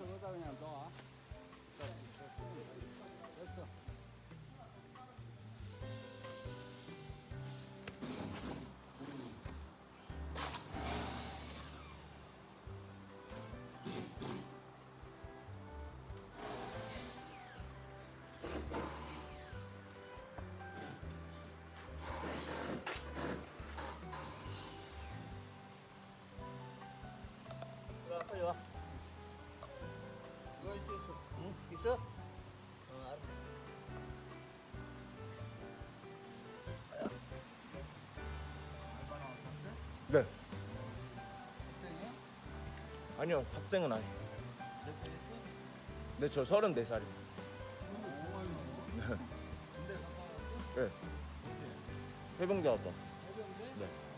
됐어, 거기다 그냥 놔. 됐어. 와, 이거 있어, 있어. 응? 있어? 어, 알았어. 네. 아니요, 학생은 아니에요. 네, 저 34살입니다. 네. 해병대 왔다. 네. 저분은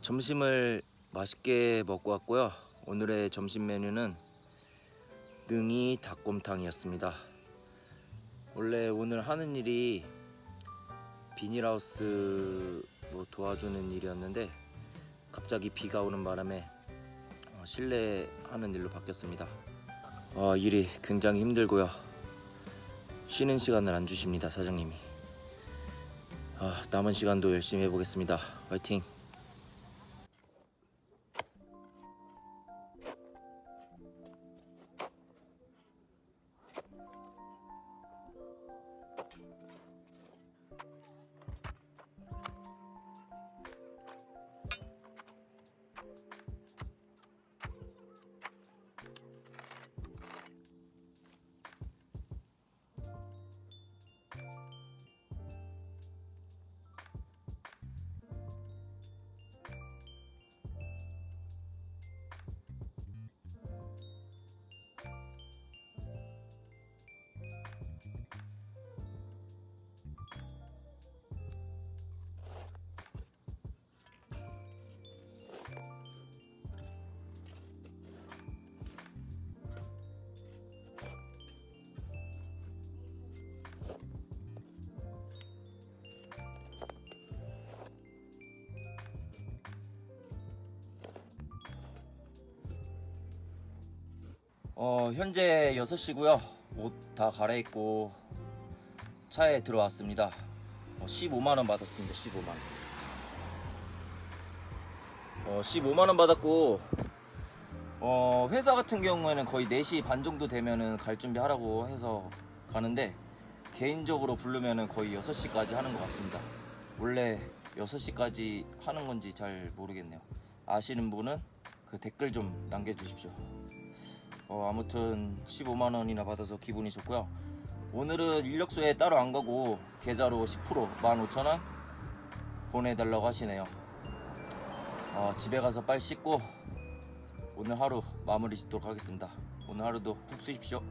점심을 맛있게 먹고 왔고요. 오늘의 점심 메뉴는 능이 닭곰탕이었습니다. 원래 오늘 하는 일이 비닐하우스 뭐 도와주는 일이었는데 갑자기 비가 오는 바람에 어, 실내 하는 일로 바뀌었습니다. 어, 일이 굉장히 힘들고요. 쉬는 시간을 안 주십니다, 사장님이. 아, 남은 시간도 열심히 해보겠습니다. 화이팅! 어, 현재 6시고요. 옷 다 갈아입고 차에 들어왔습니다. 어, 15만 원 받았습니다. 15만 원. 어, 15만 원 받았고 어, 회사 같은 경우에는 거의 4시 반 정도 되면은 갈 준비하라고 해서 가는데 개인적으로 부르면은 거의 6시까지 하는 것 같습니다. 원래 6시까지 하는 건지 잘 모르겠네요. 아시는 분은 그 댓글 좀 남겨주십시오. 어, 아무튼 15만 원이나 받아서 기분이 좋고요. 오늘은 인력소에 따로 안 가고 계좌로 10% 15,000원 보내달라고 하시네요. 어, 집에 가서 빨리 씻고 오늘 하루 마무리 짓도록 하겠습니다. 오늘 하루도 푹 쉬십시오.